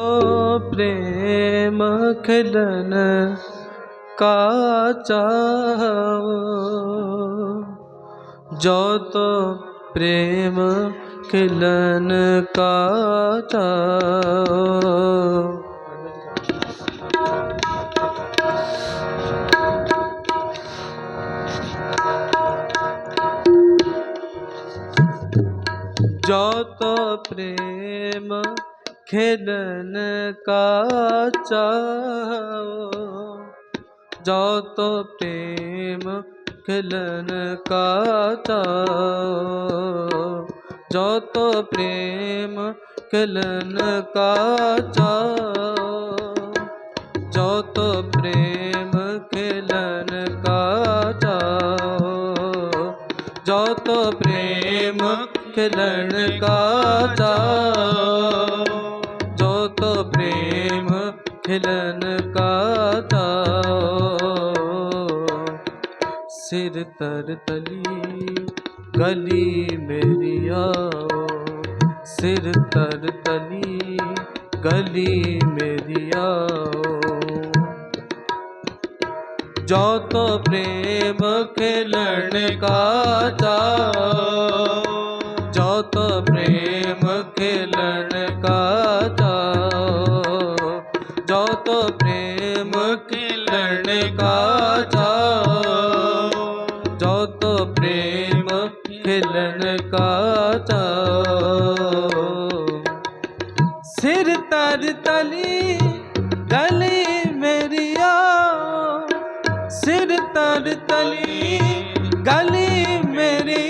प्रेम खिलन का जो तो प्रेम खिलन का जो तो प्रेम खेलन का चाहो जो तो प्रेम खिलन का चाहो जो तो प्रेम खिलन का चाहो जो तो प्रेम खिलन का चाहो जो तो प्रेम खिलन का प्रेम खिलन का सिर तर तली गली मेरी आओ सिर तर तली गली मेरी आओ जो तो प्रेम खिलन का चाहो जो तो प्रेम खिलन का चाहो जो तो प्रेम खिलन का चाहो जो तो प्रेम खिलन का चाहो सिर तर तली गली मेरी सिर तर तली गली मेरी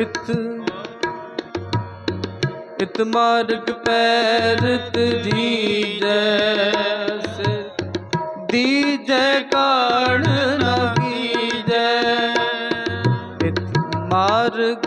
ਇਤ ਇਤ ਮਾਰਗ ਪੈਰਤ ਦੀਜੈ ਦੀਜੈ ਕਾਣ ਨਾ ਕੀਜੈ। ਇਤ ਮਾਰਗ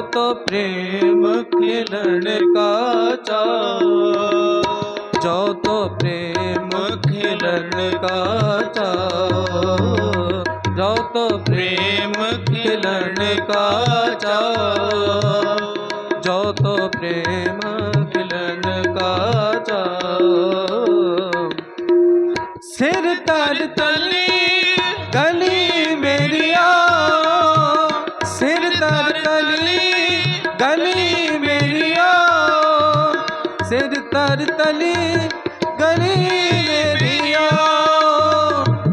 तो प्रेम खिलन का चा जो तो प्रेम खिलन का चा जो तो प्रेम खिलन का चा जो तो प्रेम ਤਲੀ ਗਲੀ ਮੇਰੀਆ ਸਿਰ ਤਰ ਤਲੀ, ਗਲੀ ਮੇਰੀਆ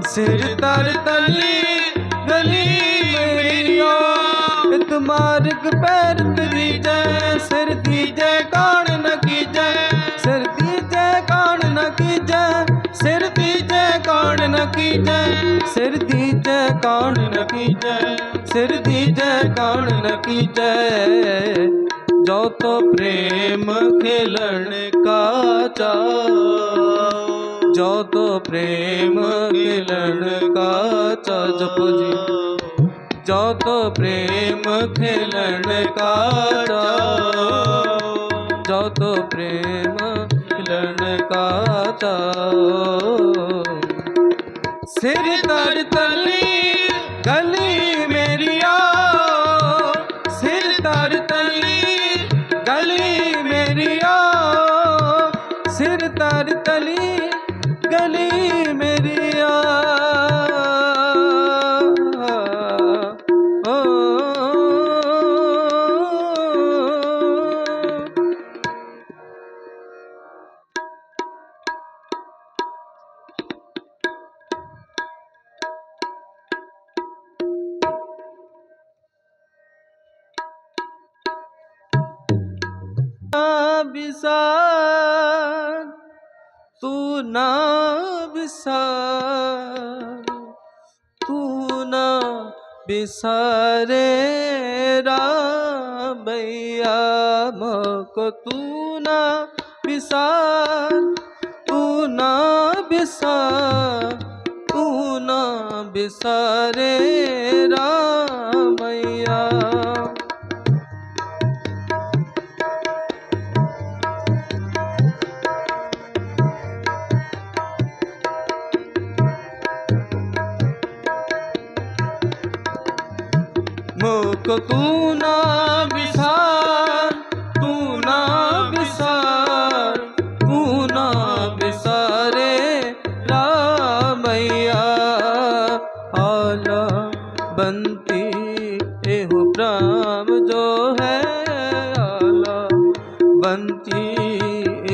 ਸਿਰ ਤਰ ਤਲੀ, ਗਲੀ ਮੇਰੀਆ ਇਤ ਮਾਰਗ ਪੈਰ ਤਰੀ ਜੈ ਸਿਰ ਦੀ ਜੈ ਕਾਣ ਨ ਕੀ ਜੈ ਸਿਰ ਦੀ ਜੈ ਕਾਣ ਨ ਕੀ ਜੈ ਸਿਰ ਦੀ ਜੈ ਕਾਣ ਨ ਕੀ ਜੈ ਸਿਰ ਦੀ ਜੈ ਕਾਣ ਨ ਕੀ ਜੈ सिर दी जय कान न की जय जो तो प्रेम खेलन का चाहो जो तो प्रेम खेलन का चा जपो जी। जो तो प्रेम खेलन का चाहो जो तो प्रेम खिलन का चाहो सिर तर तली ਨਰ ਤਲੀ ਗਲੀ ਮੇਰੀ ਆ ਬਿਸਾ तू ना बिसार तू ना बिसारे रामैया मोको तू ना बिसार तू ना बिसार तू ना बिसारे रामैया मुख तू ना बिसार तू ना बिसार तू ना बिसारे रामैया। आला बनती एहो प्राम जो है आला बनती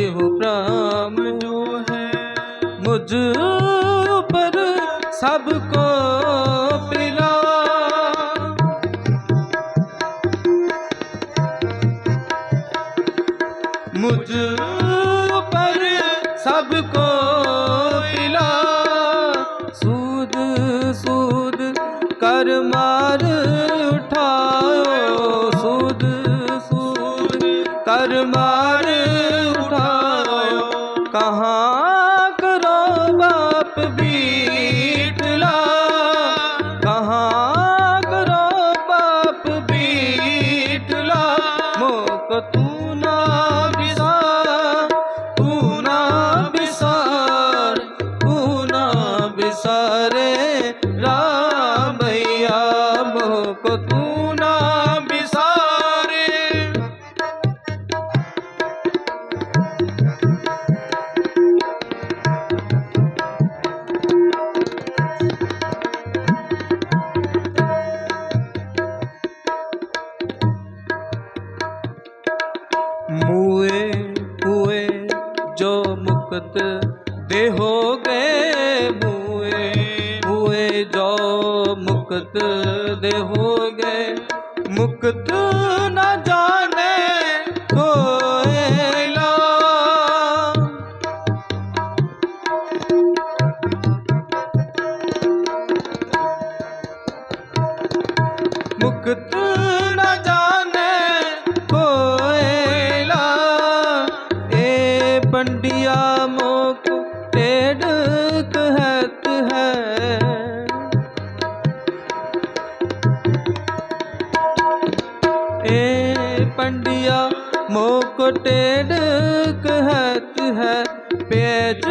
एहो प्राम जो है। मुझ पर सबको ਕਰਮਾ ਦੇ ਹੋਗੇ ਮੁਕਤ ਨਾ टेढ़ कहत है पेज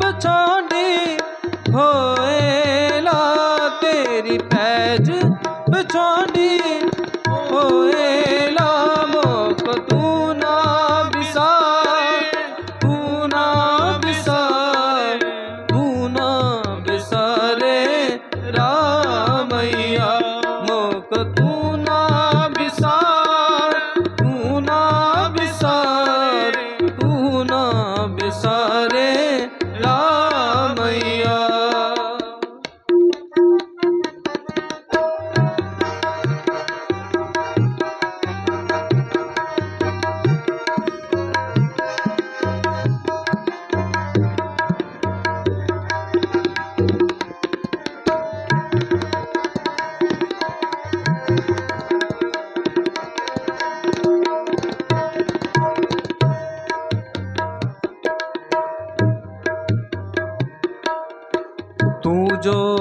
पछाड़ी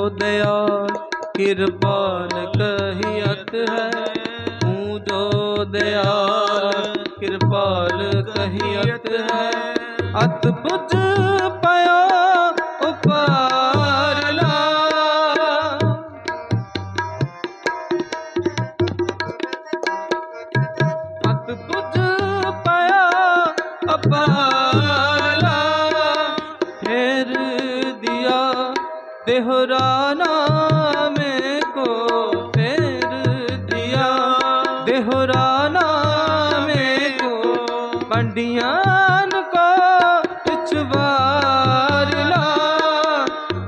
ਸੋ ਦਿਆਲ ਕਿਰਪਾਲ ਕਹੀ ਅਤ ਹੈ। ਤੂੰ ਜੋ ਦਿਆਲ ਕਿਰਪਾਲ ਕਹੀ ਅਤ ਹੈ। ਅਤ ਬੁਝ ਵੰਡੀਆਂ ਕੋ ਪਿਛਵਾਰ ਲਾ।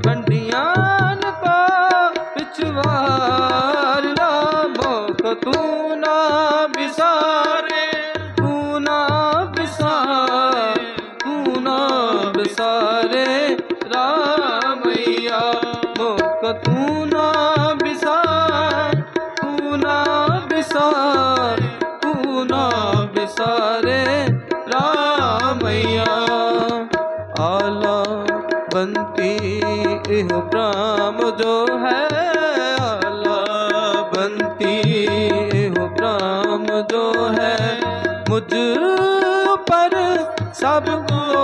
ਵੰਡੀਆਂ ਕੋ ਪਿਛਵਾਰ ਲਾ। ਤੂੰ ਨਾ ਬਿਸਾਰੇ ਤੂੰ ਨਾ ਬਿਸਾਰੇ ਤੂੰ हो प्राम जो है आला बनती हो प्राम जो है मुझ पर सबको